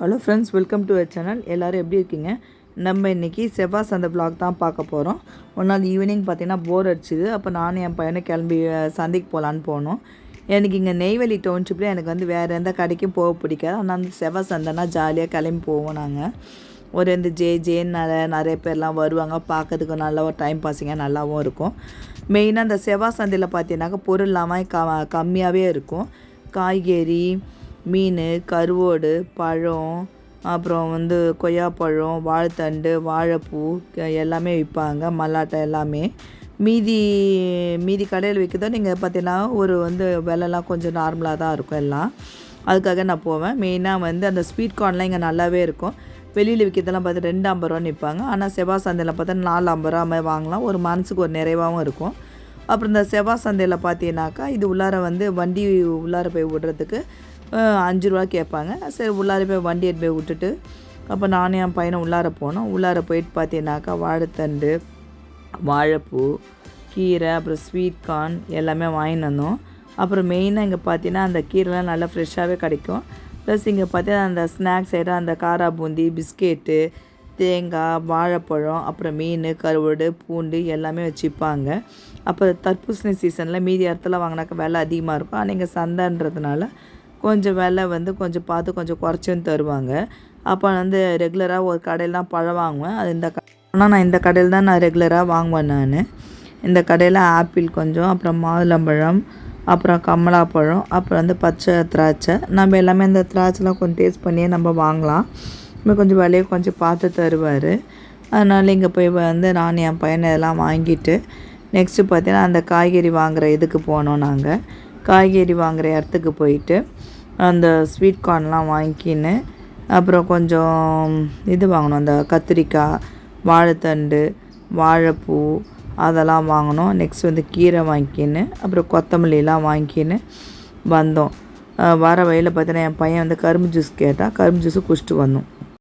Hello friends welcome to our channel எல்லோரும் எப்படி இருக்கீங்க? நம்ம இன்றைக்கி செவ்வாய் சந்தை vlog தான் பார்க்க போகிறோம் ஒரு நாள் ஈவினிங் பார்த்தீங்கன்னா போர் அடிச்சுது. அப்போ நானும் என் பையனை கிளம்பி சந்தைக்கு போகலான்னு போனோம். எனக்கு இங்கே நெய்வேலி டவுன்ஷிப்பில் எனக்கு வந்து வேறு எந்த கடைக்கும் போக பிடிக்காது. ஆனால் அந்த செவ்வாய் சந்தைனா ஜாலியாக கிளம்பி போவோம் நாங்கள் ஒரு இந்த ஜே ஜேன்னு நிறைய பேர்லாம் வருவாங்க. பார்க்கறதுக்கு நல்ல ஒரு டைம் பாஸிங்காக நல்லாவும் இருக்கும். மெயினாக அந்த செவ்வாய் சந்தையில் பார்த்தீங்கன்னாக்கா பொருள் இல்லாமல் க கம்மியாகவே இருக்கும். காய்கறி மீன் கருவோடு பழம் அப்புறம் வந்து கொய்யாப்பழம் வாழைத்தண்டு வாழைப்பூ எல்லாமே விற்பாங்க மல்லாட்டை எல்லாமே. மீதி மீதி கடையில் விற்கிறதோ நீங்கள் பார்த்தீங்கன்னா ஒரு வந்து விலைலாம் கொஞ்சம் நார்மலாக தான் இருக்கும் எல்லாம். அதுக்காக நான் போவேன். மெயினாக வந்து அந்த ஸ்வீட் கார்ன்லாம் இங்கே நல்லாவே இருக்கும். வெளியில் விற்கிறதெல்லாம் பார்த்து ரெண்டு ஐம்பது ரூபான்னு விற்பாங்க. ஆனால் செவ்வாய் சந்தையில் பார்த்தா நாலு ஐம்பது ரூபா மாதிரி வாங்கலாம். ஒரு மனசுக்கு ஒரு நிறைவாகவும் இருக்கும். அப்புறம் இந்த செவ்வாய் சந்தையில் பார்த்தீங்கன்னாக்கா இது உள்ளார வந்து வண்டி உள்ளார போய் விடுறதுக்கு அஞ்சு ரூபா கேட்பாங்க. சரி உள்ளார போய் வண்டி எடுத்து போய் விட்டுட்டு அப்போ நானும் என் பையனை உள்ளார போனோம். உள்ளார போயிட்டு பார்த்தீங்கன்னாக்கா வாழைத்தண்டு வாழைப்பூ கீரை அப்புறம் ஸ்வீட் கார்ன் எல்லாமே வாங்கின்னு வந்தோம். அப்புறம் மெயினாக இங்கே பார்த்தீங்கன்னா அந்த கீரைலாம் நல்லா ஃப்ரெஷ்ஷாகவே கிடைக்கும். ப்ளஸ் இங்கே பார்த்தீங்கன்னா அந்த ஸ்நாக்ஸ் ஐட்டம் அந்த காரா பூந்தி பிஸ்கெட்டு தேங்காய் வாழைப்பழம் அப்புறம் மீன் கருவாடு பூண்டு எல்லாமே வச்சுப்பாங்க. அப்போ தர்பூசணி சீசனில் மீதி இடத்துல வாங்கினாக்கா விலை அதிகமாக இருக்கும். ஆனால் இங்கே சந்தைன்றதுனால கொஞ்சம் விலை வந்து கொஞ்சம் பார்த்து கொஞ்சம் குறைச்சும் தருவாங்க. அப்போ வந்து ரெகுலராக ஒரு கடையில் தான் பழம் வாங்குவேன். அது இந்த ஆனால் நான் இந்த கடையில் தான் நான் ரெகுலராக வாங்குவேன் நான். இந்த கடையில் ஆப்பிள் கொஞ்சம் அப்புறம் மாதுளம்பழம் அப்புறம் கமலாப்பழம் அப்புறம் வந்து பச்சை திராட்சை. நம்ம எல்லாமே இந்த திராட்சைலாம் கொஞ்சம் டேஸ்ட் பண்ணியே நம்ம வாங்கலாம். இன்னும் கொஞ்சம் விலையை கொஞ்சம் பார்த்து தருவார். அதனால் இங்கே போய் வந்து நான் என் பையனை இதெல்லாம் வாங்கிட்டு நெக்ஸ்ட்டு பார்த்தீங்கன்னா அந்த காய்கறி வாங்குகிற இதுக்கு போனோம் நாங்கள் காய்கறி வாங்குகிற இடத்துக்கு போயிட்டு அந்த ஸ்வீட் கார்ன்லாம் வாங்கிக்கின்னு அப்புறம் கொஞ்சம் இது வாங்கினோம் அந்த கத்திரிக்காய் வாழைத்தண்டு வாழைப்பூ அதெல்லாம் வாங்கினோம் நெக்ஸ்ட் வந்து கீரை வாங்கிக்கின்னு அப்புறம் கொத்தமல்லிலாம் வாங்கிக்கின்னு வந்தோம். வர வழியில் பார்த்தீங்கன்னா என் பையன் வந்து கரும்பு ஜூஸ் கேட்டால் கரும்பு ஜூஸு குடிச்சிட்டு வந்தோம்.